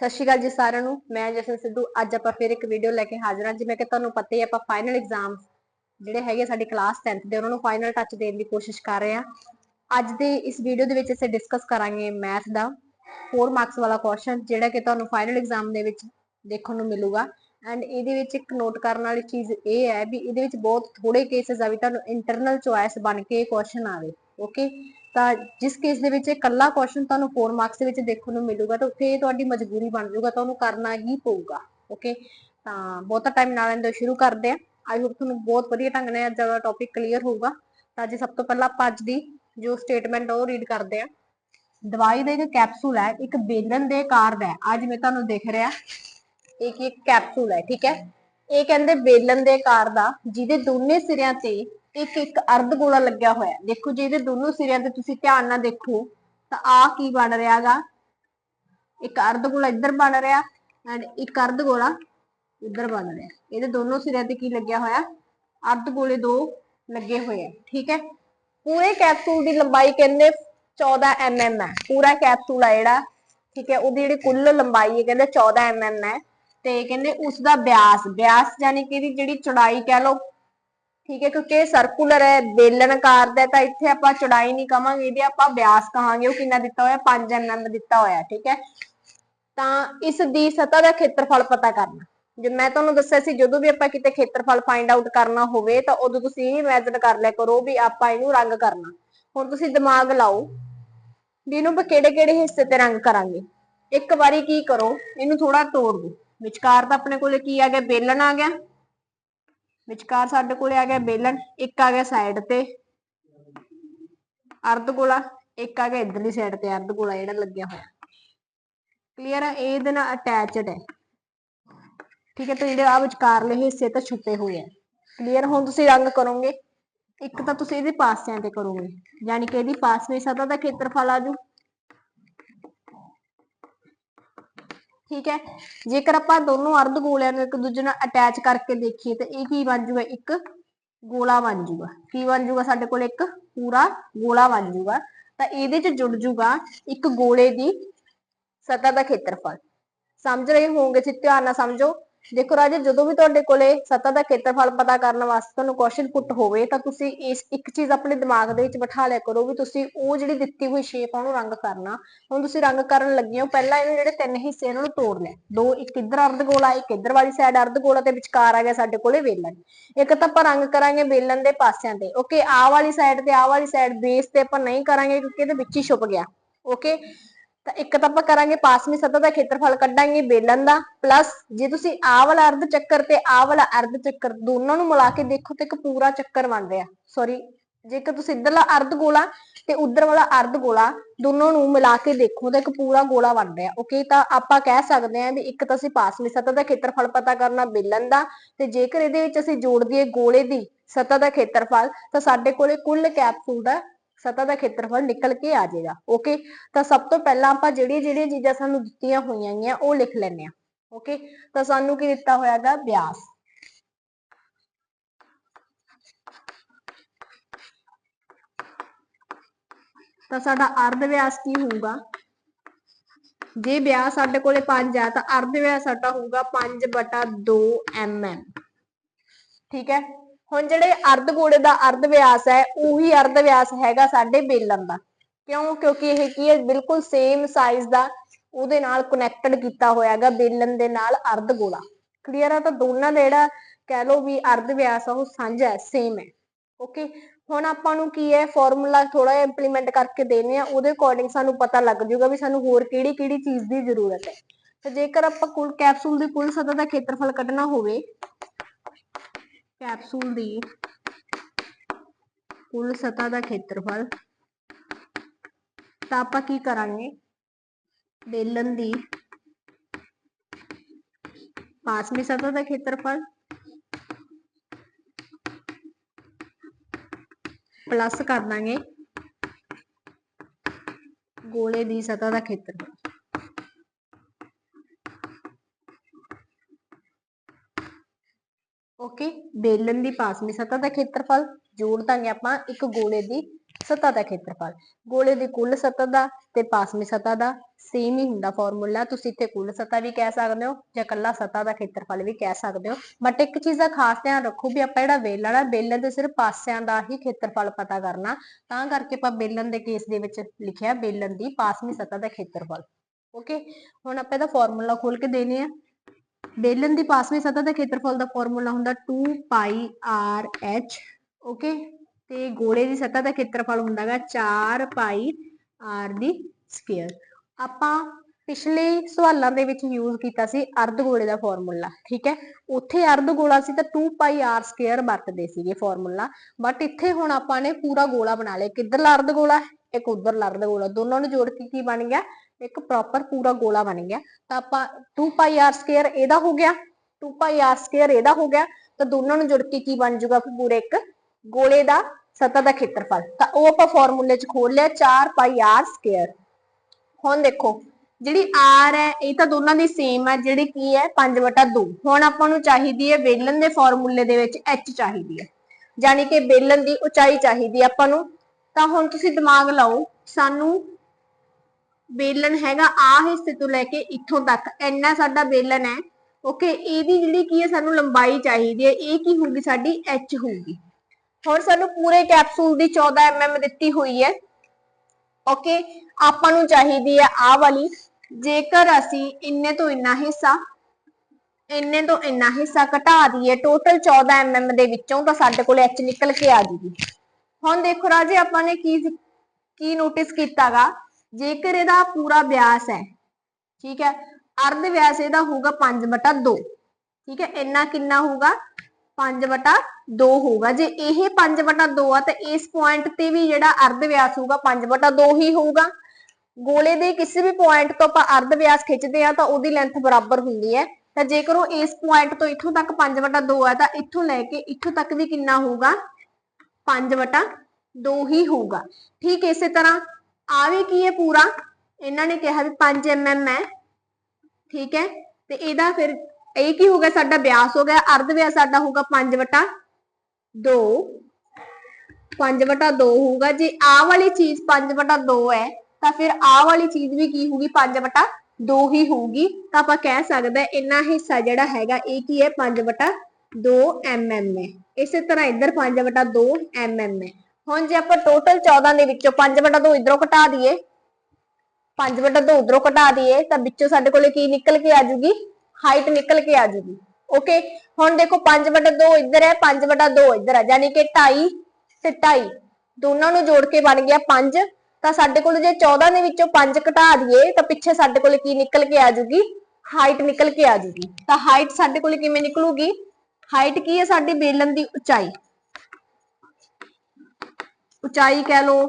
ਸਤਿ ਸ਼੍ਰੀ ਅਕਾਲ ਜੀ ਸਾਰਿਆਂ ਨੂੰ ਮੈਂ ਜਸ਼ਨ ਸਿੱਧੂ ਅੱਜ ਆਪਾਂ ਫਿਰ ਇੱਕ ਵੀਡੀਓ ਲੈ ਕੇ ਹਾਜ਼ਰ ਹਾਂ ਜਿਵੇਂ ਕਿ ਤੁਹਾਨੂੰ ਪਤਾ ਹੀ ਹੈ, ਆਪਾਂ ਫਾਈਨਲ ਐਗਜ਼ਾਮ ਜਿਹੜੇ ਹੈਗੇ ਸਾਡੀ ਕਲਾਸ 10th ਦੇ ਉਹਨਾਂ ਨੂੰ ਫਾਈਨਲ ਟੱਚ ਦੇਣ ਦੀ ਕੋਸ਼ਿਸ਼ ਕਰ ਰਹੇ ਹਾਂ। ਅੱਜ ਦੇ ਇਸ ਵੀਡੀਓ ਦੇ ਵਿੱਚ ਅਸੀਂ ਡਿਸਕਸ ਕਰਾਂਗੇ ਮੈਥ ਦਾ 4 ਮਾਰਕਸ ਵਾਲਾ ਕੁਐਸਚਨ ਜਿਹੜਾ ਕਿ ਤੁਹਾਨੂੰ ਫਾਈਨਲ ਐਗਜ਼ਾਮ ਦੇ ਵਿੱਚ ਦੇਖਣ ਨੂੰ ਮਿਲੂਗਾ। ਐਂਡ ਇਹਦੇ ਵਿੱਚ ਇੱਕ ਨੋਟ ਕਰਨ ਵਾਲੀ ਚੀਜ਼ ਇਹ ਹੈ ਵੀ ਇਹਦੇ ਵਿੱਚ ਬਹੁਤ ਥੋੜੇ ਕੇਸਸ ਆ ਵੀ ਤੁਹਾਨੂੰ ਇੰਟਰਨਲ ਚੁਆਇਸ ਬਣ ਕੇ ਕੁਐਸਚਨ ਆਵੇ ਓਕੇ ਤਾਂ ਜਿਸ ਕੇਸ ਦੇ ਵਿੱਚ ਇਕੱਲਾ ਕੁਐਸਚਨ ਤੁਹਾਨੂੰ 4 ਮਾਰਕਸ ਦੇ ਵਿੱਚ ਦੇਖਣ ਨੂੰ ਮਿਲੂਗਾ ਤਾਂ ਉੱਥੇ ਇਹ ਤੁਹਾਡੀ ਮਜਬੂਰੀ ਬਣ ਜਾਊਗਾ ਤਾਂ ਉਹਨੂੰ ਕਰਨਾ ਹੀ ਪਊਗਾ ਓਕੇ ਤਾਂ ਬਹੁਤਾ ਟਾਈਮ ਨਾ ਲੈਂਦੇ ਸ਼ੁਰੂ ਕਰਦੇ ਆ ਆਈ ਹੋਪ ਤੁਹਾਨੂੰ ਬਹੁਤ ਵਧੀਆ ਢੰਗ ਨਾਲ ਅੱਜ ਦਾ ਟੌਪਿਕ ਕਲੀਅਰ ਹੋਊਗਾ। ਤਾਂ ਜੀ ਸਭ ਤੋਂ ਪਹਿਲਾਂ ਅੱਜ ਦੀ ਜੋ ਸਟੇਟਮੈਂਟ ਉਹ ਰੀਡ ਕਰਦੇ ਆ ਦਵਾਈ ਦਾ ਇੱਕ ਕੈਪਸੂਲ ਹੈ, ਇੱਕ ਬੇਲਨ ਦੇ ਆਕਾਰ ਦਾ ਅੱਜ ਮੈਂ ਤੁਹਾਨੂੰ ਦੇਖ ਰਿਹਾ ਇੱਕ ਇੱਕ ਕੈਪਸੂਲ ਹੈ, ਠੀਕ ਹੈ? ਇਹ ਕਹਿੰਦੇ ਬੇਲਨ ਦੇ ਆਕਾਰ ਦਾ, ਜਿਹਦੇ ਦੋਨੇ ਸਿਰਿਆਂ ਤੇ ਇੱਕ ਇੱਕ ਅਰਧ ਗੋਲਾ ਲੱਗਿਆ ਹੋਇਆ ਦੇਖੋ ਜੇ ਇਹਦੇ ਦੋਨੋਂ ਸਿਰਿਆਂ ਤੇ ਤੁਸੀਂ ਧਿਆਨ ਨਾਲ ਦੇਖੋ, ਤਾਂ ਆ ਕੀ ਬਣ ਰਿਹਾਗਾ ਇੱਕ ਅਰਧ ਗੋਲਾ ਇੱਧਰ ਬਣ ਰਿਹਾ ਐਂਡ ਇੱਕ ਅਰਧ ਗੋਲਾ ਇੱਧਰ ਬਣ ਰਿਹਾ ਇਹਦੇ ਦੋਨੋਂ ਸਿਰਿਆਂ ਤੇ ਕੀ ਲੱਗਿਆ ਹੋਇਆ? ਅਰਧ ਗੋਲੇ ਦੋ ਲੱਗੇ ਹੋਏ ਆ ਠੀਕ ਹੈ? ਪੂਰੇ ਕੈਪਸੂਲ ਦੀ ਲੰਬਾਈ ਕਹਿੰਦੇ 14 mm ਹੈ। ਪੂਰਾ ਕੈਪਸੂਲ ਆ ਜਿਹੜਾ, ਠੀਕ ਹੈ? ਉਹਦੀ ਜਿਹੜੀ ਕੁੱਲ ਲੰਬਾਈ ਹੈ, ਕਹਿੰਦੇ 14 mm ਹੈ। ਤੇ ਕਹਿੰਦੇ ਉਸ ਦਾ ਵਿਆਸ ਵਿਆਸ ਯਾਨੀ ਕਿ ਇਹਦੀ ਜਿਹੜੀ ਚੌੜਾਈ ਕਹਿ ਲਓ ਠੀਕ ਹੈ, ਕਿਉਂਕਿ ਇਹ ਸਰਕੂਲਰ ਹੈ ਬੇਲਨ ਆਕਾਰ ਦਾ ਤਾਂ ਇੱਥੇ ਆਪਾਂ ਚੌੜਾਈ ਨਹੀਂ ਕਵਾਂਗੇ, ਇਹਦੇ ਆਪਾਂ ਵਿਆਸ ਕਹਾਂਗੇ, ਉਹ ਕਿੰਨਾ ਦਿੱਤਾ ਹੋਇਆ 5 mm ਦਿੱਤਾ ਹੋਇਆ, ਠੀਕ ਹੈ। ਤਾਂ ਇਸ ਦੀ ਸਤਹ ਦਾ ਖੇਤਰਫਲ ਪਤਾ ਕਰਨਾ। ਜੇ ਮੈਂ ਤੁਹਾਨੂੰ ਦੱਸਿਆ ਸੀ, ਜਦੋਂ ਵੀ ਆਪਾਂ ਕਿਤੇ ਖੇਤਰਫਲ ਫਾਈਂਡ ਆਊਟ ਕਰਨਾ ਹੋਵੇ, ਤਾਂ ਉਦੋਂ ਤੁਸੀਂ ਇਹ ਇਮੇਜਿਨ ਕਰ ਲਿਆ ਕਰੋ ਵੀ ਆਪਾਂ ਇਹਨੂੰ ਰੰਗ ਕਰਨਾ। ਹੁਣ ਤੁਸੀਂ ਦਿਮਾਗ ਲਾਓ ਵੀ ਇਹਨੂੰ ਆਪਾਂ ਕਿਹੜੇ ਕਿਹੜੇ ਹਿੱਸੇ ਤੇ ਰੰਗ ਕਰਾਂਗੇ। ਇੱਕ ਵਾਰੀ ਕੀ ਕਰੋ, ਇਹਨੂੰ ਥੋੜਾ ਤੋੜ ਦਿਓ। ਵਿਚਕਾਰ ਤਾਂ ਆਪਣੇ ਕੋਲੇ ਕੀ ਆ ਗਿਆ? ਬੇਲਣ ਆ ਗਿਆ। ਵਿਚਕਾਰ ਸਾਡੇ ਕੋਲੇ ਆ ਗਿਆ ਬੇਲਣ, ਇੱਕ ਆ ਗਿਆ ਸਾਈਡ ਤੇ। ਅਰਧ ਗੋਲਾ, ਇੱਕ ਆ ਗਿਆ ਇਧਰਲੀ ਸਾਈਡ ਤੇ, ਅਰਧ ਗੋਲਾ ਜਿਹੜਾ ਲੱਗਿਆ ਹੋਇਆ। ਕਲੀਅਰ ਹੈ ਇਹ ਇਹਦੇ ਨਾਲ ਅਟੈਚਡ ਹੈ ਠੀਕ ਹੈ, ਤੇ ਜਿਹੜੇ ਆ ਵਿਚਕਾਰਲੇ ਹਿੱਸੇ ਤਾਂ ਛੁਪੇ ਹੋਏ ਆ। ਕਲੀਅਰ ਹੁਣ ਤੁਸੀਂ ਰੰਗ ਕਰੋਗੇ। ਇੱਕ ਤਾਂ ਤੁਸੀਂ ਇਹਦੇ ਪਾਸਿਆਂ ਤੇ ਕਰੋਗੇ। ਯਾਨੀ ਕਿ ਇਹਦੀ ਪਾਸਵੀਂ ਸਤਹ ਦਾ ਖੇਤਰਫਲ ਆ ਜੂ। ਠੀਕ ਹੈ? ਜੇਕਰ ਆਪਾਂ ਦੋਨੋਂ ਅਰਧ ਗੋਲਿਆਂ ਨੂੰ ਇੱਕ ਦੂਜੇ ਨਾਲ ਅਟੈਚ ਕਰਕੇ ਦੇਖੀਏ ਤਾਂ ਇਹ ਕੀ ਬਣ ਜੂਗਾ? ਇੱਕ ਗੋਲਾ ਬਣ ਜੂਗਾ। ਕੀ ਬਣ ਜੂਗਾ ਸਾਡੇ ਕੋਲ? ਇੱਕ ਪੂਰਾ ਗੋਲਾ ਬਣ ਜੂਗਾ। ਤਾਂ ਇਹਦੇ ਚ ਜੁੜ ਜੂਗਾ ਇੱਕ ਗੋਲੇ ਦੀ ਸਤਹ ਦਾ ਖੇਤਰਫਲ। ਸਮਝ ਰਹੇ ਹੋਵੋਗੇ? ਜੀ ਧਿਆਨ ਨਾਲ ਸਮਝੋ। ਦੇਖੋ ਰਾਜੇ, ਜਦੋਂ ਵੀ ਤੁਹਾਡੇ ਕੋਲੇ ਸਤਹ ਦਾ ਖੇਤਰਫਲ ਪਤਾ ਕਰਨ ਵਾਸਤੇ ਤੁਹਾਨੂੰ ਕੁਐਸਚਨ ਪੁੱਟ ਹੋਵੇ, ਤਾਂ ਤੁਸੀਂ ਇਸ ਇੱਕ ਚੀਜ਼ ਆਪਣੇ ਦਿਮਾਗ ਦੇ ਵਿੱਚ ਬਿਠਾ ਲਿਆ ਕਰੋ ਵੀ ਤੁਸੀਂ ਉਹ ਜਿਹੜੀ ਦਿੱਤੀ ਹੋਈ ਸ਼ੇਪ ਆ ਉਹਨੂੰ ਰੰਗ ਕਰਨਾ। ਹੁਣ ਤੁਸੀਂ ਰੰਗ ਕਰਨ ਲੱਗੇ ਹੋ, ਪਹਿਲਾਂ ਇਹਨੂੰ ਜਿਹੜੇ ਤਿੰਨ ਹਿੱਸੇ ਇਹਨਾਂ ਨੂੰ ਤੋੜ ਲਿਆ। ਦੋ, ਇੱਕ ਇੱਧਰ ਅਰਧ ਗੋਲਾ ਇੱਕ ਇੱਧਰ ਵਾਲੀ ਸਾਈਡ ਅਰਧ ਗੋਲਾ ਤੇ ਵਿਚਕਾਰ ਆ ਗਿਆ ਸਾਡੇ ਕੋਲੇ ਵੇਲਣ। ਇੱਕ ਤਾਂ ਆਪਾਂ ਰੰਗ ਕਰਾਂਗੇ ਵੇਲਣ ਦੇ ਪਾਸਿਆਂ ਤੇ ਓਕੇ ਆਹ ਵਾਲੀ ਸਾਈਡ ਤੇ ਆਹ ਵਾਲੀ ਸਾਈਡ ਬੇਸ ਤੇ ਆਪਾਂ ਨਹੀਂ ਕਰਾਂਗੇ ਕਿਉਂਕਿ ਇਹਦੇ ਵਿੱਚ ਹੀ ਛੁਪ ਗਿਆ ਓਕੇ ਤਾਂ ਇੱਕ ਤਾਂ ਆਪਾਂ ਕਰਾਂਗੇ ਪਾਸਵੀਂ ਸਤਹ ਦਾ ਖੇਤਰਫਲ ਕੱਢਾਂਗੇ ਬੇਲਣ ਦਾ ਪਲੱਸ ਜੇ ਤੁਸੀਂ ਆਹ ਵਾਲਾ ਅਰਧ ਚੱਕਰ ਤੇ ਆਹ ਵਾਲਾ ਅਰਧ ਚੱਕਰ ਦੋਨਾਂ ਨੂੰ ਮਿਲਾ ਕੇ ਦੇਖੋ ਤੇ ਇੱਕ ਪੂਰਾ ਚੱਕਰ ਬਣ ਰਿਹਾ ਸੌਰੀ ਜੇਕਰ ਤੁਸੀਂ ਇੱਧਰਲਾ ਅਰਧ ਗੋਲਾ ਤੇ ਉਧਰ ਵਾਲਾ ਅਰਧ ਗੋਲਾ ਦੋਨੋਂ ਨੂੰ ਮਿਲਾ ਕੇ ਦੇਖੋ ਤਾਂ ਇੱਕ ਪੂਰਾ ਗੋਲਾ ਬਣ ਰਿਹਾ ਓਕੇ ਤਾਂ ਆਪਾਂ ਕਹਿ ਸਕਦੇ ਹਾਂ ਵੀ ਇੱਕ ਤਾਂ ਅਸੀਂ ਪਾਸਵੀਂ ਸਤਹ ਦਾ ਖੇਤਰਫਲ ਪਤਾ ਕਰਨਾ ਬੇਲਣ ਦਾ ਤੇ ਜੇਕਰ ਇਹਦੇ ਵਿੱਚ ਅਸੀਂ ਜੋੜ ਦਈਏ ਗੋਲੇ ਦੀ ਸਤਹ ਦਾ ਖੇਤਰਫਲ ਤਾਂ ਸਾਡੇ ਕੋਲੇ ਕੁੱਲ ਕੈਪਸੂਲ ਦਾ ਸਤਹ ਦਾ ਖੇਤਰਫਲ ਨਿਕਲ ਕੇ ਆ ਜਾਏਗਾ ਓਕੇ ਤਾਂ ਸਭ ਤੋਂ ਪਹਿਲਾਂ ਆਪਾਂ ਜਿਹੜੀਆਂ ਜਿਹੜੀਆਂ ਚੀਜ਼ਾਂ ਸਾਨੂੰ ਦਿੱਤੀਆਂ ਹੋਈਆਂ ਗੀਆਂ ਉਹ ਲਿਖ ਲੈਂਦੇ ਆ ਓਕੇ ਤਾਂ ਸਾਨੂੰ ਕੀ ਦਿੱਤਾ ਹੋਇਆਗਾ? ਵਿਆਸ ਤਾਂ ਸਾਡਾ ਅਰਧ ਵਿਆਸ ਕੀ ਹੋਊਗਾ? ਜੇ ਵਿਆਸ ਸਾਡੇ ਕੋਲੇ 5 ਆ, ਤਾਂ ਅਰਧ ਵਿਆਸ ਸਾਡਾ ਹੋਊਗਾ 5 ਬਟਾ 2 mm ਠੀਕ ਹੈ? ਹੁਣ ਜਿਹੜੇ ਅਰਧ ਗੋਲੇ ਦਾ ਅਰਧ ਵਿਆਸ ਹੈ, ਉਹੀ ਅਰਧ ਵਿਆਸ ਹੈਗਾ ਸਾਡੇ ਬੇਲਣ ਦਾ। ਕਿਉਂ? ਕਿਉਂਕਿ ਇਹ ਕੀ ਹੈ? ਬਿਲਕੁਲ ਸੇਮ ਸਾਈਜ਼ ਦਾ ਉਹਦੇ ਨਾਲ ਕਨੈਕਟਡ ਕੀਤਾ ਹੋਇਆ ਹੈਗਾ ਬੇਲਣ ਦੇ ਨਾਲ ਅਰਧ ਗੋਲਾ। ਕਲੀਅਰ ਆ? ਤਾਂ ਦੋਨਾਂ ਦਾ ਜਿਹੜਾ ਕਹਿ ਲਓ ਵੀ ਅਰਧ ਵਿਆਸ ਆ, ਉਹ ਸਾਂਝਾ ਹੈ ਸੇਮ ਹੈ। ਓਕੇ ਹੁਣ ਆਪਾਂ ਨੂੰ ਕੀ ਹੈ? ਫਾਰਮੂਲਾ ਥੋੜਾ ਜਿਹਾ ਇੰਪਲੀਮੈਂਟ ਕਰਕੇ ਦੇਣੇ ਆ, ਉਹਦੇ ਅਕੋਰਡਿੰਗ ਸਾਨੂੰ ਪਤਾ ਲੱਗ ਜਾਊਗਾ ਵੀ ਸਾਨੂੰ ਹੋਰ ਕਿਹੜੀ ਕਿਹੜੀ ਚੀਜ਼ ਦੀ ਜ਼ਰੂਰਤ ਹੈ। ਤੇ ਜੇਕਰ ਆਪਾਂ ਕੁੱਲ ਕੈਪਸੂਲ ਦੀ ਕੁੱਲ ਸਤਹ ਦਾ ਖੇਤਰਫਲ ਕੱਢਣਾ ਹੋਵੇ ਕੈਪਸੂਲ ਦੀ ਕੁੱਲ ਸਤਹ ਦਾ ਖੇਤਰਫਲ। ਤਾਂ ਆਪਾਂ ਕੀ ਕਰਾਂਗੇ? ਬੇਲਣ ਦੀ ਪਾਸਮੀ ਸਤਹ ਦਾ ਖੇਤਰਫਲ ਪਲੱਸ ਕਰ ਦਾਂਗੇ ਗੋਲੇ ਦੀ ਸਤਹ ਦਾ ਖੇਤਰਫਲ। ਓਕੇ ਦੀ ਪਾਸਮੀ ਸਤਹ ਦਾ ਖੇਤਰਫਲ, ਜੋੜ ਦਾਂਗੇ ਆਪਾਂ, ਇੱਕ ਗੋਲੇ ਦੀ ਸਤ੍ਹਾ ਦਾ ਖੇਤਰਫਲ। ਗੋਲੇ ਦੀ ਕੁੱਲ ਸਤ੍ਹਾ ਦਾ ਤੇ ਪਾਸਮੀ ਸਤ੍ਹਾ ਦਾ ਸੇਮ ਹੀ ਹੁੰਦਾ ਫਾਰਮੂਲਾ ਤੁਸੀਂ ਇੱਥੇ ਕੁੱਲ ਸਤ੍ਹਾ ਵੀ ਕਹਿ ਸਕਦੇ ਹੋ, ਜਾਂ ਇਕੱਲਾ ਸਤ੍ਹਾ ਦਾ ਖੇਤਰਫਲ ਵੀ ਕਹਿ ਸਕਦੇ ਹੋ। ਬਟ ਇੱਕ ਚੀਜ਼ ਦਾ ਖਾਸ ਧਿਆਨ ਰੱਖੋ ਵੀ ਆਪਾਂ ਜਿਹੜਾ ਵੇਲਣ ਆ ਵੇਲਣ ਦੇ ਸਿਰਫ ਪਾਸਿਆਂ ਦਾ ਹੀ ਖੇਤਰਫਲ ਪਤਾ ਕਰਨਾ। ਤਾਂ ਕਰਕੇ ਆਪਾਂ ਵੇਲਣ ਦੇ ਕੇਸ ਦੇ ਵਿੱਚ ਲਿਖਿਆ ਵੇਲਣ ਦੀ ਪਾਸਮੀ ਸਤ੍ਹਾ ਦਾ ਖੇਤਰਫਲ। ਓਕੇ ਹੁਣ ਆਪਾਂ ਇਹਦਾ ਫਾਰਮੂਲਾ ਖੋਲ ਕੇ ਦੇਨੇ ਆ। ਬੇਲਨ ਦੀ ਪਾਸਵੀਂ ਸਤਹ ਦਾ ਖੇਤਰਫਲ ਦਾ ਫਾਰਮੂਲਾ ਹੁੰਦਾ 2 ਪਾਈ ਆਰ ਐਚ ਓਕੇ ਤੇ ਗੋਲੇ ਦੀ ਸਤਹ ਦਾ ਖੇਤਰਫਲ ਹੁੰਦਾਗਾ 4 ਪਾਈ ਆਰ ਦੀ ਸਕੁਅਰ ਆਪਾਂ ਪਿਛਲੇ ਸਵਾਲਾਂ ਦੇ ਵਿੱਚ ਯੂਜ਼ ਕੀਤਾ ਸੀ ਅਰਧ ਗੋਲੇ ਦਾ ਫਾਰਮੂਲਾ, ਠੀਕ ਹੈ? ਉੱਥੇ ਅਰਧ ਗੋਲਾ ਸੀ ਤਾਂ 2 ਪਾਈ ਆਰ ਸਕੁਅਰ ਵਰਤਦੇ ਸੀਗੇ ਫਾਰਮੂਲਾ ਬਟ ਇੱਥੇ ਹੁਣ ਆਪਾਂ ਨੇ ਪੂਰਾ ਗੋਲਾ ਬਣਾ ਲਿਆ। ਕਿੱਧਰਲਾ ਅਰਧ ਗੋਲਾ? ਇੱਕ ਉਧਰਲਾ ਅਰਧ ਗੋਲਾ। ਦੋਨਾਂ ਨੂੰ ਜੋੜ ਕੇ ਕੀ ਬਣ ਗਿਆ? ਇੱਕ ਪ੍ਰੋਪਰ ਪੂਰਾ ਗੋਲਾ ਬਣ ਗਿਆ। ਤਾਂ ਆਪਾਂ 2 ਇਹਦਾ ਹੋ ਗਿਆ 2 ਇਹਦਾ ਹੋ ਗਿਆ। ਤਾਂ ਦੋਨਾਂ ਨੂੰ ਜੁੜ ਕੇ ਕੀ ਬਣ ਜਾਊਗਾ ਪੂਰੇ ਇੱਕ ਗੋਲੇ ਦਾ ਸਤ੍ਹਾ ਦਾ ਖੇਤਰਫਲ। ਤਾਂ ਉਹ ਆਪਾਂ ਫਾਰਮੂਲੇ 'ਚ ਖੋਲ ਲਿਆ 4 ਹੁਣ ਦੇਖੋ, ਜਿਹੜੀ r ਹੈ, ਇਹ ਤਾਂ ਦੋਨਾਂ ਦੀ ਸੇਮ ਹੈ, ਜਿਹੜੀ ਕੀ ਹੈ 5/2 ਹੁਣ ਆਪਾਂ ਨੂੰ ਚਾਹੀਦੀ ਹੈ ਵੇਲਣ ਦੇ ਫਾਰਮੂਲੇ ਦੇ ਵਿੱਚ h ਚਾਹੀਦੀ ਹੈ। ਯਾਨੀ ਕਿ ਵੇਲਣ ਦੀ ਉਚਾਈ ਚਾਹੀਦੀ ਹੈ ਆਪਾਂ ਨੂੰ। ਤਾਂ ਹੁਣ ਤੁਸੀਂ ਦਿਮਾਗ ਲਾਓ, ਸਾਨੂੰ ਬੇਲਨ ਹੈਗਾ ਆ ਹਿੱਸੇ ਤੋਂ ਲੈ ਕੇ ਇੱਥੋਂ ਤੱਕ, ਇੰਨਾ ਸਾਡਾ ਬੇਲਨ ਹੈ। ਓਕੇ ਇਹਦੀ ਜਿਹੜੀ ਕੀ ਹੈ, ਸਾਨੂੰ ਲੰਬਾਈ ਚਾਹੀਦੀ ਹੈ, ਇਹ ਕੀ ਹੋਊਗੀ, ਸਾਡੀ h ਹੋਊਗੀ। ਹੁਣ ਸਾਨੂੰ ਪੂਰੇ ਕੈਪਸੂਲ ਦੀ 14 mm ਦਿੱਤੀ ਹੋਈ ਹੈ। ਓਕੇ ਆਪਾਂ ਨੂੰ ਚਾਹੀਦੀ ਹੈ ਆ ਵਾਲੀ। ਜੇਕਰ ਅਸੀਂ ਇੰਨੇ ਤੋਂ ਇੰਨਾ ਹਿੱਸਾ, ਇੰਨੇ ਤੋਂ ਇੰਨਾ ਹਿੱਸਾ ਘਟਾ ਦਈਏ ਟੋਟਲ 14 mm ਦੇ ਵਿੱਚੋਂ, ਤਾਂ ਸਾਡੇ ਕੋਲ h ਨਿਕਲ ਕੇ ਆ ਜੂਗੀ। ਹੁਣ ਦੇਖੋ ਰਾਜੇ, ਆਪਾਂ ਨੇ ਕੀ ਕੀ ਨੋਟਿਸ ਕੀਤਾਗਾ? ਜੇਕਰ ਇਹਦਾ ਪੂਰਾ ਵਿਆਸ ਹੈ, ਠੀਕ ਹੈ, ਅਰਧ ਵਿਆਸ ਇਹਦਾ ਹੋਊਗਾ 5/2 ਠੀਕ ਹੈ, ਇੰਨਾ ਕਿੰਨਾ ਹੋਊਗਾ? 5/2 ਹੋਊਗਾ, ਜੇ ਇਹ 5/2 ਆ ਤਾਂ ਇਸ ਪੁਆਇੰਟ ਤੇ ਵੀ ਜਿਹੜਾ ਅਰਧ ਵਿਆਸ ਹੋਊਗਾ 5/2 ਹੀ ਹੋਊਗਾ। ਗੋਲੇ ਦੇ ਕਿਸੇ ਵੀ ਪੁਆਇੰਟ ਤੋਂ ਆਪਾਂ ਅਰਧ ਵਿਆਸ ਖਿੱਚਦੇ ਆ ਤਾਂ ਉਹਦੀ ਲੈਂਥ ਬਰਾਬਰ ਹੁੰਦੀ ਹੈ। ਤਾਂ ਜੇਕਰ ਉਹ ਇਸ ਪੁਆਇੰਟ ਤੋਂ ਇੱਥੋਂ ਤੱਕ 5/2 ਆ ਤਾਂ ਇੱਥੋਂ ਲੈ ਕੇ ਇੱਥੋਂ ਤੱਕ ਵੀ ਕਿੰਨਾ ਹੋਊਗਾ? 5/2 ਹੀ ਹੋਊਗਾ। ਠੀਕ ਇਸੇ ਤਰ੍ਹਾਂ ਆ ਵੀ ਕੀ ਹੈ ਪੂਰਾ? ਇਹਨਾਂ ਨੇ ਕਿਹਾ ਵੀ 5 mm ਹੈ। ਠੀਕ ਹੈ? ਤੇ ਇਹਦਾ ਫਿਰ ਇਹ ਕੀ ਹੋ ਗਿਆ? ਸਾਡਾ ਵਿਆਸ ਹੋ ਗਿਆ। ਅਰਧ ਵਿਆਸ ਸਾਡਾ ਹੋਊਗਾ 5 ਵਟਾ 2 5 ਵਟਾ 2 ਹੋਊਗਾ। ਜੇ ਆਹ ਵਾਲੀ ਚੀਜ਼ 5 ਵਟਾ 2 ਹੈ, ਤਾਂ ਫਿਰ ਆਹ ਵਾਲੀ ਚੀਜ਼ ਵੀ ਕੀ ਹੋਊਗੀ? 5 ਵਟਾ 2 ਹੀ ਹੋਊਗੀ। ਤਾਂ ਆਪਾਂ ਕਹਿ ਸਕਦੇ ਹਾਂ ਇੰਨਾ ਹਿੱਸਾ ਜਿਹੜਾ ਹੈਗਾ, ਇਹ ਕੀ ਹੈ? 5 ਵਟਾ 2 mm ਹੈ। ਇਸੇ ਤਰ੍ਹਾਂ ਇੱਧਰ 5 ਵਟਾ 2 mm ਹੈ। ਹੁਣ ਜੇ ਆਪਾਂ ਟੋਟਲ 14 ਦੇ ਵਿੱਚੋਂ 5 ਵਟਾ 2 ਇਧਰੋਂ ਘਟਾ ਦਈਏ 5 ਵਟਾ 2 ਉਧਰੋਂ ਘਟਾ ਦਈਏ, ਤਾਂ ਵਿੱਚੋਂ ਸਾਡੇ ਕੋਲੇ ਕੀ ਨਿਕਲ ਕੇ ਆ ਜੂਗੀ? ਹਾਈਟ ਨਿਕਲ ਕੇ ਆ ਜੂਗੀ। ਓਕੇ ਹੁਣ ਦੇਖੋ 5 ਵਟਾ 2 ਇੱਧਰ ਹੈ 5 ਵਟਾ 2 ਇੱਧਰ ਹੈ। ਯਾਨੀ ਕਿ 2.5 ਤੇ 2.5 ਦੋਨਾਂ ਨੂੰ ਜੋੜ ਕੇ ਬਣ ਗਿਆ 5 ਤਾਂ ਸਾਡੇ ਕੋਲ ਜੇ 14 ਦੇ ਵਿੱਚੋਂ 5 ਘਟਾ ਦਈਏ, ਤਾਂ ਪਿੱਛੇ ਸਾਡੇ ਕੋਲ ਕੀ ਨਿਕਲ ਕੇ ਆ ਜੂਗੀ? ਹਾਈਟ ਨਿਕਲ ਕੇ ਆ ਜੂਗੀ। ਤਾਂ ਹਾਈਟ ਸਾਡੇ ਕੋਲ ਕਿਵੇਂ ਨਿਕਲੂਗੀ? ਹਾਈਟ ਕੀ ਹੈ ਸਾਡੀ ਬੇਲਨ ਦੀ ਉਚਾਈ। ਉਚਾਈ ਕਹਿ ਲਓ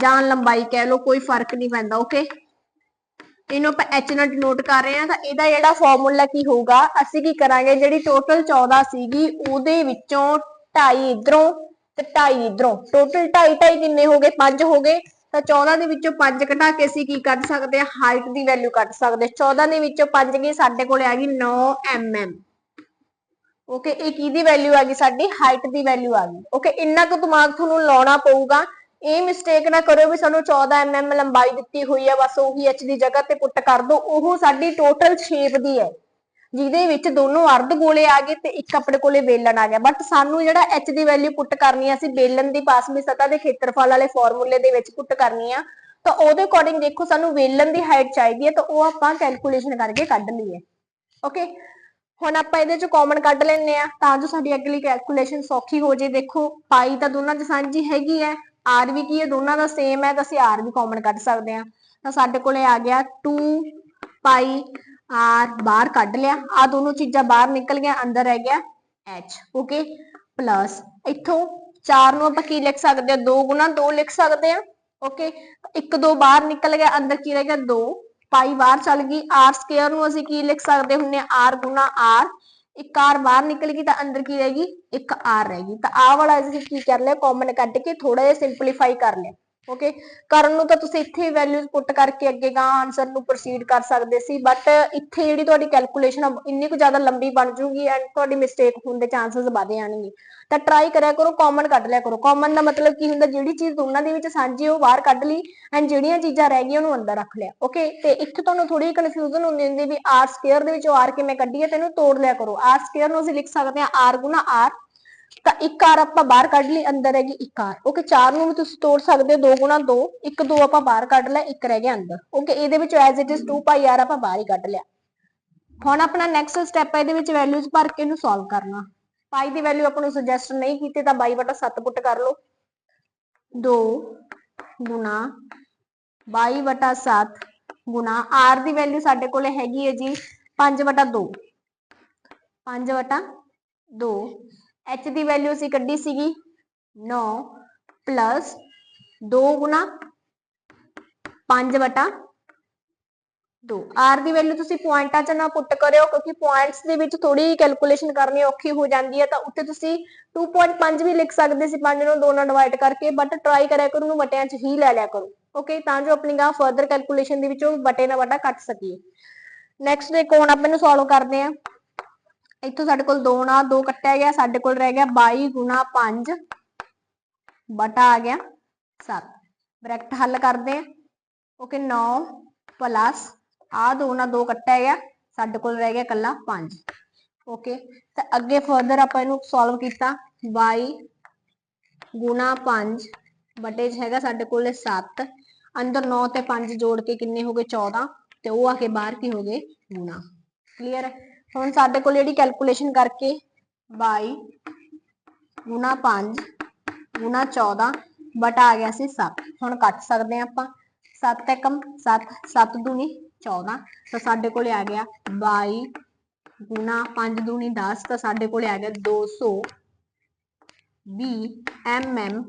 ਜਾਂ ਲੰਬਾਈ ਕਹਿ ਲਓ, ਕੋਈ ਫ਼ਰਕ ਨਹੀਂ ਪੈਂਦਾ ਓਕੇ ਇਹਨੂੰ ਆਪਾਂ h ਨਾਲ ਡਿਨੋਟ ਕਰ ਰਹੇ ਹਾਂ, ਤਾਂ ਇਹਦਾ ਜਿਹੜਾ ਫਾਰਮੂਲਾ ਕੀ ਹੋਊਗਾ, ਅਸੀਂ ਕੀ ਕਰਾਂਗੇ, ਜਿਹੜੀ ਟੋਟਲ 14 ਸੀਗੀ, ਉਹਦੇ ਵਿੱਚੋਂ 2.5 ਇਧਰੋਂ ਤੇ 2.5 ਇਧਰੋਂ। ਟੋਟਲ 2.5 2.5 ਕਿੰਨੇ ਹੋ ਗਏ? 5 ਹੋ ਗਏ। ਤਾਂ 14 ਦੇ ਵਿੱਚੋਂ 5 ਘਟਾ ਕੇ ਅਸੀਂ ਕੀ ਕੱਢ ਸਕਦੇ ਹਾਂ? ਹਾਈਟ ਦੀ ਵੈਲਿਊ ਕੱਢ ਸਕਦੇ 14 ਦੇ ਵਿੱਚੋਂ 5 ਗਈ ਸਾਡੇ ਕੋਲ ਆ ਗਈ 9 mm ਓਕੇ ਇਹ ਕਿਹਦੀ ਵੈਲਿਊ ਆ ਗਈ? ਸਾਡੀ ਹਾਈਟ ਦੀ ਵੈਲਿਊ ਆ ਗਈ। ਓਕੇ ਇੰਨਾ ਕੁ ਦਿਮਾਗ ਤੁਹਾਨੂੰ ਲਾਉਣਾ ਪਊਗਾ। ਇਹ ਮਿਸਟੇਕ ਨਾ ਕਰਿਓ ਵੀ ਸਾਨੂੰ 14 mm ਲੰਬਾਈ ਦਿੱਤੀ ਹੋਈ ਹੈ ਬਸ ਉਹੀ h ਦੀ ਜਗ੍ਹਾ ਤੇ ਪੁੱਟ ਕਰ ਦਿਓ ਉਹ ਸਾਡੀ ਟੋਟਲ ਸ਼ੇਪ ਦੀ ਹੈ। ਜਿਹਦੇ ਵਿੱਚ ਦੋਨੋਂ ਅਰਧ ਗੋਲੇ ਆ ਗਏ ਤੇ ਇੱਕ ਆਪਣੇ ਕੋਲੇ ਵੇਲਣ ਆ ਗਿਆ। ਬਟ ਸਾਨੂੰ ਜਿਹੜਾ h ਦੀ ਵੈਲਿਊ ਪੁੱਟ ਕਰਨੀ ਆ, ਅਸੀਂ ਵੇਲਣ ਦੀ ਪਾਸਵੀਂ ਸਤ੍ਹਾ ਦੇ ਖੇਤਰਫਲ ਵਾਲੇ ਫਾਰਮੂਲੇ ਦੇ ਵਿੱਚ ਪੁੱਟ ਕਰਨੀ ਆ। ਤਾਂ ਉਹਦੇ ਅਕੋਰਡਿੰਗ ਦੇਖੋ, ਸਾਨੂੰ ਵੇਲਣ ਦੀ ਹਾਈਟ ਚਾਹੀਦੀ ਹੈ, ਤਾਂ ਉਹ ਆਪਾਂ ਕੈਲਕੂਲੇਸ਼ਨ ਕਰਕੇ ਕੱਢ ਲਈਏ। ਓਕੇ ਹੁਣ ਆਪਾਂ ਇਹਦੇ ਚੋਂ ਕਾਮਨ ਕੱਢ ਲੈਣੇ ਆ ਤਾਂ ਜੋ ਸਾਡੀ ਅਗਲੀ ਕੈਲਕੂਲੇਸ਼ਨ ਸੌਖੀ ਹੋ ਜੇ ਦੇਖੋ, ਪਾਈ ਤਾਂ ਦੋਨਾਂ 'ਚ ਸਾਂਝੀ ਹੈਗੀ ਹੈ ਆਰ ਵੀ ਕੀ ਹੈ, ਦੋਨਾਂ ਦਾ ਸੇਮ ਹੈ, ਤਾਂ ਅਸੀਂ r ਵੀ ਕਾਮਨ ਕੱਢ ਸਕਦੇ ਆ ਤਾਂ ਸਾਡੇ ਕੋਲੇ ਆ ਗਿਆ 2 ਪਾਈ ਆਰ ਬਾਹਰ ਕੱਢ ਲਿਆ। ਆ ਦੋਨੋਂ ਚੀਜ਼ਾਂ ਬਾਹਰ ਨਿਕਲ ਗਈਆਂ, ਅੰਦਰ ਰਹਿ ਗਿਆ ਐਚ ਓਕੇ ਪਲੱਸ ਇੱਥੋਂ 4 ਨੂੰ ਆਪਾਂ ਕੀ ਲਿਖ ਸਕਦੇ ਆ 2 ਗੁਣਾ 2 ਲਿਖ ਸਕਦੇ ਆ ਓਕੇ 1 2 ਬਾਹਰ ਨਿਕਲ ਗਿਆ, ਅੰਦਰ ਕੀ ਰਹਿ ਗਿਆ? 2 ਪਾਈ ਬਾਹਰ ਚੱਲ ਗਈ। R ਸਕੁਅਰ ਨੂੰ ਅਸੀਂ ਕੀ ਲਿਖ ਸਕਦੇ ਹੁੰਨੇ ਆ? R ਗੁਣਾ r ਇੱਕ r ਬਾਹਰ ਨਿਕਲ ਗਈ ਤਾਂ ਅੰਦਰ ਕੀ ਰਹੇਗੀ ਇੱਕ r ਰਹੇਗੀ ਤਾਂ ਆਹ ਵਾਲਾ ਅਸੀਂ ਕੀ ਕਰ ਲਿਆ? ਕਾਮਨ ਕੱਢ ਕੇ ਥੋੜਾ ਜਿਹਾ ਸਿੰਪਲੀਫਾਈ ਕਰ ਲਿਆ। ਓਕੇ ਕਰਨ ਨੂੰ ਤਾਂ ਤੁਸੀਂ ਇੱਥੇ ਵੈਲਿਊਜ਼ ਪੁੱਟ ਕਰਕੇ ਅੱਗੇ ਗਾਂ ਆਨਸਰ ਨੂੰ ਪ੍ਰੋਸੀਡ ਕਰ ਸਕਦੇ ਸੀ ਬਟ ਇੱਥੇ ਜਿਹੜੀ ਤੁਹਾਡੀ ਕੈਲਕੂਲੇਸ਼ਨ ਇੰਨੀ ਕੁ ਜ਼ਿਆਦਾ ਲੰਬੀ ਬਣ ਜੂਗੀ ਐਂਡ ਤੁਹਾਡੀ ਮਿਸਟੇਕ ਹੋਣ ਦੇ ਚਾਂਸਸ ਵਧ ਜਾਣਗੇ। ਤਾਂ ਟਰਾਈ ਕਰਿਆ ਕਰੋ ਕਾਮਨ ਕੱਢ ਲਿਆ ਕਰੋ। ਕਾਮਨ ਦਾ ਮਤਲਬ ਕੀ ਹੁੰਦਾ, ਜਿਹੜੀ ਚੀਜ਼ ਦੋਨਾਂ ਦੇ ਵਿੱਚ ਸਾਂਝੀ ਉਹ ਬਾਹਰ ਕੱਢ ਲਈ ਐਂਡ ਜਿਹੜੀਆਂ ਚੀਜ਼ਾਂ ਰਹਿ ਗਈਆਂ ਉਹਨੂੰ ਅੰਦਰ ਰੱਖ ਲਿਆ। ਓਕੇ ਤੇ ਇੱਥੇ ਤੁਹਾਨੂੰ ਥੋੜੀ ਕਨਫਿਊਜ਼ਨ ਹੁੰਦੀ ਹੁੰਦੀ ਵੀ ਆਰ ਸਕੁਅਰ ਦੇ ਵਿੱਚੋਂ ਆਰ ਕਿਵੇਂ ਕੱਢੀਏ ਤੈਨੂੰ ਤੋੜ ਲਿਆ ਕਰੋ। ਆਰ ਸਕੁਅਰ ਨੂੰ ਅਸੀਂ ਲਿਖ ਸਕਦੇ ਹਾਂ ਆਰ ਗੁਣਾ r ਤਾਂ ਇੱਕ r ਆਪਾਂ ਬਾਹਰ ਕੱਢ ਲਈ, ਅੰਦਰ ਹੈਗੀ ਇੱਕ r ਓਕੇ ਚਾਰ ਨੂੰ ਵੀ ਤੁਸੀਂ ਤੋੜ ਸਕਦੇ ਹੋ 2 ਗੁਣਾ 2 ਇੱਕ 2 ਆਪਾਂ ਬਾਹਰ ਕੱਢ ਲਿਆ, ਇੱਕ ਰਹਿ ਗਿਆ ਅੰਦਰ। ਓਕੇ ਇਹਦੇ ਵਿੱਚ as it is 2 pi r ਆਪਾਂ ਬਾਹਰ ਹੀ ਕੱਢ ਲਿਆ। ਹੁਣ ਆਪਣਾ ਨੈਕਸਟ ਸਟੈਪ ਹੈ ਇਹਦੇ ਵਿੱਚ ਵੈਲਿਊਜ਼ ਭਰ ਕੇ ਇਹਨੂੰ ਸੋਲਵ ਕਰਨਾ। ਪਾਈ ਦੀ ਵੈਲਿਊ ਆਪਾਂ ਨੂੰ ਸੁਜੈਸਟ ਨਹੀਂ ਕੀਤੀ, ਤਾਂ 22/7 ਪੁੱਟ ਕਰ ਲਓ। 2 ਗੁਣਾ 22 ਬਟਾ 7 ਗੁਣਾ r ਦੀ ਵੈਲਿਊ ਸਾਡੇ ਕੋਲ ਹੈਗੀ ਹੈ ਜੀ 5 ਬਟਾ 2 5 ਬਟਾ 2 h ਦੀ ਵੈਲਿਊ ਅਸੀਂ ਕੱਢੀ ਸੀਗੀ 9 ਪਲੱਸ 2 ਗੁਣਾ 5 ਬਟਾ 2 r ਦੀ ਵੈਲਿਊ ਤੁਸੀਂ ਪੁਆਇੰਟਾਂ 'ਚ ਨਾ ਪੁੱਟ ਕਰਿਓ, ਕਿਉਂਕਿ ਪੁਆਇੰਟਸ ਦੇ ਵਿੱਚ ਥੋੜੀ ਕੈਲਕੂਲੇਸ਼ਨ ਕਰਨੀ ਔਖੀ ਹੋ ਜਾਂਦੀ ਹੈ, ਤਾਂ ਉੱਤੇ ਤੁਸੀਂ 2.5 ਵੀ ਲਿਖ ਸਕਦੇ ਸੀ 5 ਨੂੰ 2 ਨਾਲ ਡਿਵਾਈਡ ਕਰਕੇ ਬਟ ਟਰਾਈ ਕਰਿਆ ਕਰੋ, ਉਹਨੂੰ ਵਟਿਆਂ 'ਚ ਹੀ ਲੈ ਲਿਆ ਕਰੋ। ਓਕੇ ਤਾਂ ਜੋ ਆਪਣੀ ਗਾ ਫਰਦਰ ਕੈਲਕੂਲੇਸ਼ਨ ਦੇ ਵਿੱਚੋਂ ਵਟੇ ਨਾਲ ਵਟਾ ਕੱਟ ਸਕੀਏ। ਨੈਕਸਟ ਦੇ ਕੋਣ ਆਪਾਂ ਇਹਨੂੰ ਸੋਲਵ ਕਰਦੇ ਆ ਇੱਥੋਂ ਸਾਡੇ ਕੋਲ 2 ਨਾਲ 2 ਕੱਟਿਆ ਗਿਆ, ਸਾਡੇ ਕੋਲ ਰਹਿ ਗਿਆ 22 ਗੁਣਾ 5 ਬਟਾ ਆ ਗਿਆ 7 ਬ੍ਰੈਕਟ ਹੱਲ ਕਰਦੇ ਆ ਓਕੇ 9 ਪਲੱਸ ਆ 2 ਨਾਲ 2 ਕੱਟਿਆ ਗਿਆ, ਸਾਡੇ ਕੋਲ ਰਹਿ ਗਿਆ ਕੱਲਾ 5 ਓਕੇ, ਤਾਂ ਅੱਗੇ ਫਰਦਰ ਆਪਾਂ ਇਹਨੂੰ ਸੋਲਵ ਕੀਤਾ। 22 ਗੁਣਾ 5 ਬਟੇ 'ਚ ਹੈਗਾ ਸਾਡੇ ਕੋਲ 7 ਅੰਦਰ 9 ਤੇ 5 ਜੋੜ ਕੇ ਕਿੰਨੇ ਹੋ ਗਏ? 14 ਤੇ ਉਹ ਆ ਕੇ ਬਾਹਰ ਕੀ ਹੋ ਗਏ? ਗੁਣਾ। ਕਲੀਅਰ ਹੈ? ਹੁਣ ਸਾਡੇ ਕੋਲ ਜਿਹੜੀ ਕੈਲਕੂਲੇਸ਼ਨ ਕਰਕੇ ਬਾਈ, ਗੁਣਾ ਪੰਜ, ਗੁਣਾ ਚੌਦਾਂ, ਬਟ ਆ ਗਿਆ ਸੀ ਸੱਤ। ਹੁਣ ਕੱਟ ਸਕਦੇ ਹਾਂ ਆਪਾਂ। 7 1 7 7 ਦੂਣੀ 14 ਤਾਂ ਸਾਡੇ ਕੋਲ ਆ ਗਿਆ ਬਾਈ, ਗੁਣਾ ਪੰਜ ਦੂਣੀ ਦਸ। ਤਾਂ ਸਾਡੇ ਕੋਲ ਆ ਗਿਆ ਦੋ ਸੌ 200 ਐਮ ਐਮ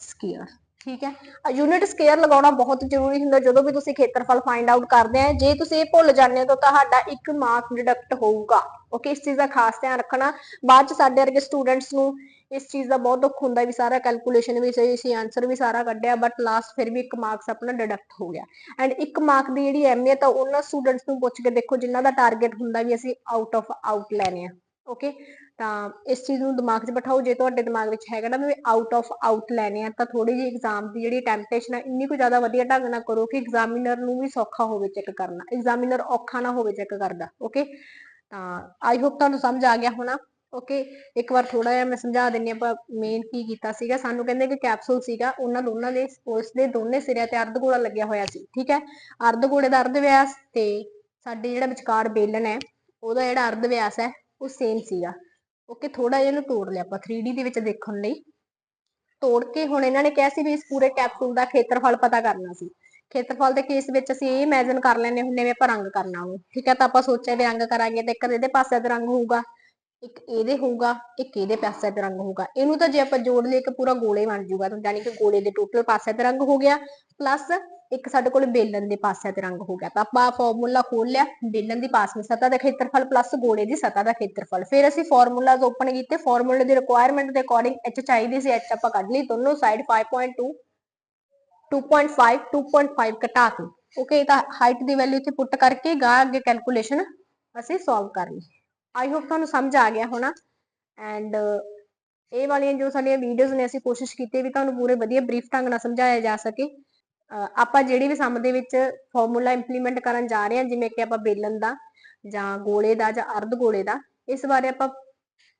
ਸਕੇਅਰ। ਠੀਕ ਹੈ? ਯੂਨਿਟ ਸਕੁਅਰ ਲਗਾਉਣਾ ਬਹੁਤ ਜ਼ਰੂਰੀ ਹੁੰਦਾ, ਜਦੋਂ ਵੀ ਤੁਸੀਂ ਖੇਤਰਫਲ ਫਾਈਂਡ ਆਊਟ ਕਰਦੇ ਆ, ਜੇ ਤੁਸੀਂ ਇਹ ਭੁੱਲ ਜਾਂਦੇ ਹੋ, ਤਾਂ ਤੁਹਾਡਾ ਇੱਕ ਮਾਰਕ ਡਿਡਕਟ ਹੋਊਗਾ। ਓਕੇ ਇਸ ਚੀਜ਼ ਦਾ ਖਾਸ ਧਿਆਨ ਰੱਖਣਾ। ਬਾਅਦ ਚ ਸਾਡੇ ਵਰਗੇ ਸਟੂਡੈਂਟਸ ਨੂੰ ਇਸ ਚੀਜ਼ ਦਾ ਬਹੁਤ ਦੁੱਖ ਹੁੰਦਾ ਵੀ ਸਾਰਾ ਕੈਲਕੂਲੇਸ਼ਨ ਵੀ ਸਹੀ ਸੀ ਆਨਸਰ ਵੀ ਸਾਰਾ ਕੱਢਿਆ ਬਟ ਲਾਸਟ ਫਿਰ ਵੀ ਇੱਕ ਮਾਰਕਸ ਆਪਣਾ ਡਿਡਕਟ ਹੋ ਗਿਆ। ਐਂਡ ਇੱਕ ਮਾਰਕ ਦੀ ਜਿਹੜੀ ਅਹਿਮੀਅਤ ਆ, ਉਹਨਾਂ ਸਟੂਡੈਂਟਸ ਨੂੰ ਪੁੱਛ ਕੇ ਦੇਖੋ, ਜਿਨ੍ਹਾਂ ਦਾ ਟਾਰਗੇਟ ਹੁੰਦਾ ਵੀ ਅਸੀਂ ਆਊਟ ਆਫ ਆਊਟ ਲੈਣੇ ਆ। ਓਕੇ ਤਾਂ ਇਸ ਚੀਜ਼ ਨੂੰ ਦਿਮਾਗ 'ਚ ਬਿਠਾਓ, ਜੇ ਤੁਹਾਡੇ ਦਿਮਾਗ ਵਿੱਚ ਹੈਗਾ ਨਾ ਵੀ ਆਊਟ ਆਫ ਆਊਟ ਲੈਣੇ ਆ, ਤਾਂ ਥੋੜੀ ਜਿਹੀ ਐਗਜ਼ਾਮ ਦੀ ਜਿਹੜੀ ਟੈਂਪਟੇਸ਼ਨ ਆ, ਇੰਨੀ ਕੁ ਜ਼ਿਆਦਾ ਵਧੀਆ ਢੰਗ ਨਾਲ ਕਰੋ ਕਿ ਐਗਜ਼ਾਮੀਨਰ ਨੂੰ ਵੀ ਸੌਖਾ ਹੋਵੇ ਚੈੱਕ ਕਰਨਾ ਐਗਜ਼ਾਮੀਨਰ ਔਖਾ ਨਾ ਹੋਵੇ ਚੈੱਕ ਕਰਦਾ ਓਕੇ ਤਾਂ ਆਈ ਹੋਪ ਤੁਹਾਨੂੰ ਸਮਝ ਆ ਗਿਆ ਹੋਣਾ ਓਕੇ ਇੱਕ ਵਾਰ ਥੋੜਾ ਜਿਹਾ ਮੈਂ ਸਮਝਾ ਦਿੰਨੀ ਆਪਾਂ ਮੇਨ ਕੀ ਕੀਤਾ ਸੀਗਾ, ਸਾਨੂੰ ਕਹਿੰਦੇ ਕਿ ਕੈਪਸੂਲ ਸੀਗਾ, ਉਹਨਾਂ ਦੋਨਾਂ ਦੇ, ਉਸ ਦੇ ਦੋਨੇ ਸਿਰਿਆਂ ਤੇ ਅਰਧ ਗੋਲਾ ਲੱਗਿਆ ਹੋਇਆ ਸੀ, ਠੀਕ ਹੈ? ਅਰਧ ਅਰਧਗੋਲੇ ਦਾ ਅਰਧ ਵਿਆਸ ਤੇ ਸਾਡੇ ਜਿਹੜਾ ਵਿਚਕਾਰ ਬੇਲਨ ਹੈ, ਉਹਦਾ ਜਿਹੜਾ ਅਰਧ ਵਿਆਸ ਹੈ, ਉਹ ਸੇਮ ਸੀਗਾ। ਓਕੇ ਥੋੜਾ ਜਿਹਾ ਇਹਨੂੰ ਤੋੜ ਲਿਆ ਆਪਾਂ 3D ਦੇ ਵਿੱਚ ਦੇਖਣ ਲਈ। ਤੋੜ ਕੇ ਹੁਣ ਇਹਨਾਂ ਨੇ ਕਿਹਾ ਸੀ ਵੀ ਇਸ ਪੂਰੇ ਕੈਪਸੂਲ ਦਾ ਖੇਤਰਫਲ ਪਤਾ ਕਰਨਾ ਸੀ। ਖੇਤਰਫਲ ਦੇ ਕੇਸ ਵਿੱਚ ਅਸੀਂ ਇਹ ਇਮੇਜਿਨ ਕਰ ਲੈਨੇ ਹੁੰਨੇ ਵੀ ਆਪਾਂ ਰੰਗ ਕਰਨਾ ਉਹ ਠੀਕ ਹੈ, ਤਾਂ ਆਪਾਂ ਸੋਚਿਆ ਵੀ ਰੰਗ ਕਰਾਂਗੇ ਤੇ ਇੱਕ ਇਹਦੇ ਪਾਸੇ ਦਾ ਰੰਗ ਹੋਊਗਾ। ਇੱਕ ਇਹਦੇ ਹੋਊਗਾ, ਇੱਕ ਇਹਦੇ ਪਾਸੇ ਤੇ ਰੰਗ ਹੋਊਗਾ। ਇਹਨੂੰ ਤਾਂ ਜੇ ਆਪਾਂ ਜੋੜ ਲਈਏ ਇੱਕ ਪੂਰਾ ਗੋਲੇ ਬਣ ਜਾਊਗਾ, ਤਾਂ ਯਾਨੀ ਕਿ ਗੋਲੇ ਦੇ ਟੋਟਲ ਪਾਸੇ ਤੇ ਰੰਗ ਹੋ ਗਿਆ ਪਲੱਸ ਇੱਕ ਸਾਡੇ ਕੋਲ ਬੇਲਨ ਦੇ ਪਾਸੇ ਤੇ ਰੰਗ ਹੋ ਗਿਆ। ਤਾਂ ਆਪਾਂ ਫਾਰਮੂਲਾ ਖੋਲ ਲਿਆ ਬੇਲਨ ਦੀ ਪਾਸਵੀ ਸਤ੍ਹਾ ਦਾ ਖੇਤਰਫਲ ਪਲੱਸ ਗੋਲੇ ਦੀ ਸਤਹ ਦਾ ਖੇਤਰਫਲ। ਫਿਰ ਅਸੀਂ ਫਾਰਮੂਲਾਜ਼ ਓਪਨ ਕੀਤੇ ਫਾਰਮੂਲੇ ਦੀ ਰਿਕੁਆਇਰਮੈਂਟ ਦੇ ਅਕੋਰਡਿੰਗ h ਚਾਹੀਦੀ ਸੀ, h ਆਪਾਂ ਕੱਢ ਲਈ, ਦੋਨੋਂ ਸਾਈਡ 5.2 2.5 2.5 ਘਟਾ ਕੇ। ਓਕੇ ਤਾਂ ਹਾਈਟ ਦੀ ਵੈਲਿਊ ਇੱਥੇ ਪੁੱਟ ਕਰਕੇ ਗਾ ਅੱਗੇ ਕੈਲਕੂਲੇਸ਼ਨ ਅਸੀਂ ਸੋਲਵ ਕਰ ਲਈ। ਆਈ ਹੋਪ ਤੁਹਾਨੂੰ ਸਮਝ ਆ ਗਿਆ ਹੋਣਾ। ਐਂਡ ਇਹ ਵਾਲੀਆਂ ਜੋ ਸਾਡੀਆਂ ਵੀਡੀਓਜ਼ ਨੇ, ਅਸੀਂ ਕੋਸ਼ਿਸ਼ ਕੀਤੀ ਵੀ ਤੁਹਾਨੂੰ ਪੂਰੇ ਵਧੀਆ ਬਰੀਫ ਢੰਗ ਨਾਲ ਸਮਝਾਇਆ ਜਾ ਸਕੇ। ਆਪਾਂ ਜਿਹੜੀ ਵੀ ਸਮ ਦੇ ਵਿੱਚ ਫਾਰਮੂਲਾ ਇੰਪਲੀਮੈਂਟ ਕਰਨ ਜਾ ਰਹੇ ਹਾਂ, ਜਿਵੇਂ ਕਿ ਆਪਾਂ ਬੇਲਨ ਦਾ ਜਾਂ ਗੋਲੇ ਦਾ ਜਾਂ ਅਰਧ ਗੋਲੇ ਦਾ, ਇਸ ਬਾਰੇ ਆਪਾਂ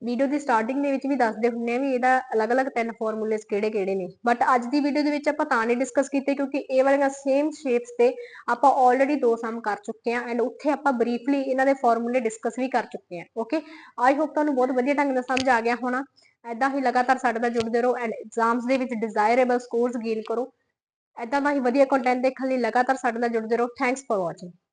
ਵੀਡੀਓ ਦੀ ਸਟਾਰਟਿੰਗ ਦੇ ਵਿੱਚ ਵੀ ਦੱਸਦੇ ਹੁੰਨੇ ਆ ਵੀ ਇਹਦਾ ਅਲੱਗ-ਅਲੱਗ ਤਿੰਨ ਫਾਰਮੂਲੇਸ ਕਿਹੜੇ-ਕਿਹੜੇ ਨੇ। ਬਟ ਅੱਜ ਦੀ ਵੀਡੀਓ ਦੇ ਵਿੱਚ ਆਪਾਂ ਤਾਂ ਨਹੀਂ ਡਿਸਕਸ ਕੀਤੇ ਕਿਉਂਕਿ ਇਹ ਵਾਲੀਆਂ ਸੇਮ ਸ਼ੇਪਸ ਤੇ ਆਪਾਂ ਆਲਰੇਡੀ ਦੋ ਸਮ ਕਰ ਚੁੱਕੇ ਆ ਐਂਡ ਉੱਥੇ ਆਪਾਂ ਬਰੀਫਲੀ ਇਹਨਾਂ ਦੇ ਫਾਰਮੂਲੇ ਡਿਸਕਸ ਵੀ ਕਰ ਚੁੱਕੇ ਆ ਓਕੇ ਆਈ ਹੋਪ ਤੁਹਾਨੂੰ ਬਹੁਤ ਵਧੀਆ ਢੰਗ ਨਾਲ ਸਮਝ ਆ ਗਿਆ ਹੋਣਾ। ਐਦਾਂ ਹੀ ਲਗਾਤਾਰ ਸਾਡੇ ਨਾਲ ਜੁੜਦੇ ਰਹੋ ਐਂਡ ਐਗਜ਼ਾਮਸ ਦੇ ਵਿੱਚ ਡਿਜ਼ਾਇਰੇਬਲ ਸਕੋਰਸ ਗੇਨ ਕਰੋ। ਐਦਾਂ ਦਾ ਹੀ ਵਧੀਆ ਕੰਟੈਂਟ ਦੇਖਣ ਲਈ ਲਗਾਤਾਰ ਸਾਡੇ ਨਾਲ ਜੁੜਦੇ ਰਹੋ। Thanks for watching